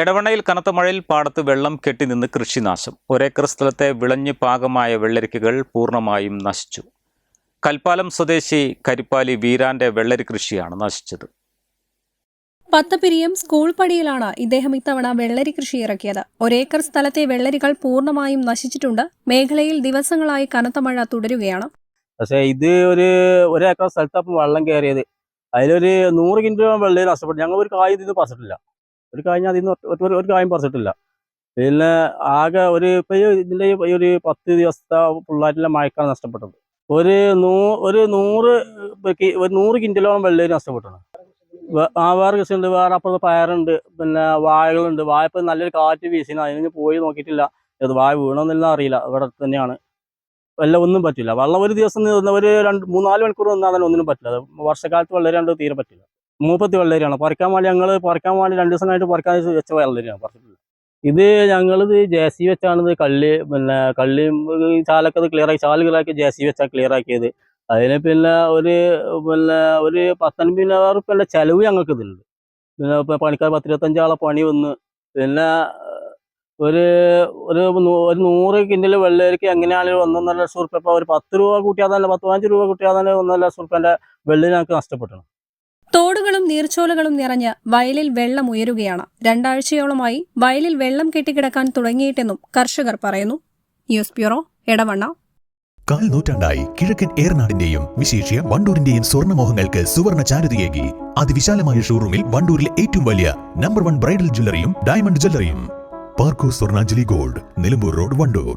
എടവണ്ണയിൽ കനത്ത മഴയിൽ പാടത്ത് വെള്ളം കെട്ടിനിന്ന് കൃഷിനാശം. ഒരേക്കർ സ്ഥലത്തെ വിളഞ്ഞ് പാകമായ വെള്ളരിക്കകൾ പൂർണമായും നശിച്ചു. കൽപ്പാലം സ്വദേശി കരിപ്പാലി വീരാന്റെ വെള്ളരി കൃഷിയാണ് നശിച്ചത്. പത്തപിരിയം സ്കൂൾ പടിയിലാണ് ഇദ്ദേഹം ഇത്തവണ വെള്ളരി കൃഷി ഇറക്കിയത്. ഒരേക്കർ സ്ഥലത്തെ വെള്ളരികൾ പൂർണമായും നശിച്ചിട്ടുണ്ട്. മേഖലയിൽ ദിവസങ്ങളായി കനത്ത മഴ തുടരുകയാണ്. പക്ഷേ ഇത് ഒരു ഒരേക്കർ സ്ഥലത്ത് വെള്ളം കയറിയത്. അതിലൊരു നൂറ് കിലോ വെള്ളം നഷ്ടപ്പെട്ടു. ഞങ്ങൾ ഒരു കായ് ഇത് പറിച്ചിട്ടില്ല. ഒരു കാര്യം അതിൽ നിന്ന് ഒരു കായും പറിച്ചിട്ടില്ല. പിന്നെ ആകെ ഒരു ഇപ്പൊ ഈ ഒരു പത്ത് ദിവസത്തെ പിള്ളേരിലെ മഴക്കാണ് നഷ്ടപ്പെട്ടത്. ഒരു നൂ ഒരു നൂറ് ഒരു നൂറ് കിന്റലോളം വെള്ളരി നഷ്ടപ്പെട്ടാണ്. ആ വേറെ കൃഷിയുണ്ട് വേറെ അപ്പുറത്ത് പയറുണ്ട് പിന്നെ വാഴകളുണ്ട്. വാഴ നല്ലൊരു കാറ്റ് വീശിന് അതിന് പോയി നോക്കിയിട്ടില്ല. ഇത് വാഴ വീണമെന്നില്ല അറിയില്ല ഇവിടെ തന്നെയാണ്. വെള്ളം ഒന്നും പറ്റില്ല. വെള്ളം ഒരു ദിവസം നിന്ന് ഒരു രണ്ട് മൂന്നാൽ മണിക്കൂർ നിന്നാൽ ഒന്നിനും പറ്റില്ല. അത് വർഷക്കാലത്ത് വെള്ളരി രണ്ട് തീരെ പറ്റില്ല. മൂപ്പത്തി വെള്ളരിയാണ്. പറിക്കാൻ വേണ്ടി ഞങ്ങൾ പറിക്കാൻ വേണ്ടി രണ്ട് ദിവസം കഴിഞ്ഞിട്ട് പറിക്കാൻ വെച്ച വെള്ളരിയാണ് പറിച്ചിട്ടില്ല ഇത് ഞങ്ങളിത് ജെ സി വെച്ചാണ് ഇത് കള്ളി പിന്നെ കള്ളി ചാലൊക്കെ ഇത് ക്ലിയർ ആക്കി ചാൽ ക്ലിയർ ആക്കി ജെ സി വെച്ചാൽ ക്ലിയർ ആക്കിയത്. അതിന് പിന്നെ ഒരു പിന്നെ ഒരു പത്തൊൻപതിനായിരം റുപ്യന്റെ ചെലവ് ഞങ്ങൾക്ക് ഇതുണ്ട് പിന്നെ പണിക്കാർ പത്തിരുപത്തഞ്ചാളെ പണി വന്ന് പിന്നെ ഒരു ഒരു ഒരു നൂറ് കിൻഡൽ വെള്ളരിക്ക് എങ്ങനെയാണെങ്കിലും ഒന്നൊന്നര ലക്ഷം റുപ്യ ഇപ്പൊ ഒരു പത്ത് രൂപ കൂട്ടിയാൽ തന്നെ പത്ത് പതിനഞ്ച് രൂപ കൂട്ടിയാൽ തന്നെ ഒന്നര ലക്ഷം റുപ്യന്റെ വെള്ളി ഞങ്ങൾക്ക് നഷ്ടപ്പെട്ടു തോടുകളും നീർച്ചോലകളും നിറഞ്ഞ് വയലിൽ വെള്ളം ഉയരുകയാണ്. രണ്ടാഴ്ചയോളമായി വയലിൽ വെള്ളം കെട്ടിക്കിടക്കാൻ തുടങ്ങിയിട്ടെന്നും കർഷകർ പറയുന്നു. News bureau Edavanna. കാൽ നൂറ്റാണ്ടായി കിഴക്കൻ ഏറനാടിന്റെയും വിശേഷ്യ വണ്ടൂരിന്റെയും സ്വർണമോഹങ്ങൾക്ക് സുവർണ ചാരുതയേകി അതിവിശാലമായ ഷോറൂമിൽ വണ്ടൂരിലെ ഏറ്റവും വലിയ നമ്പർ വൺ ബ്രൈഡൽ ജ്വല്ലറിയും diamond ജ്വല്ലറിയും. Parco Swarnanjali gold Nilambur road Wandoor.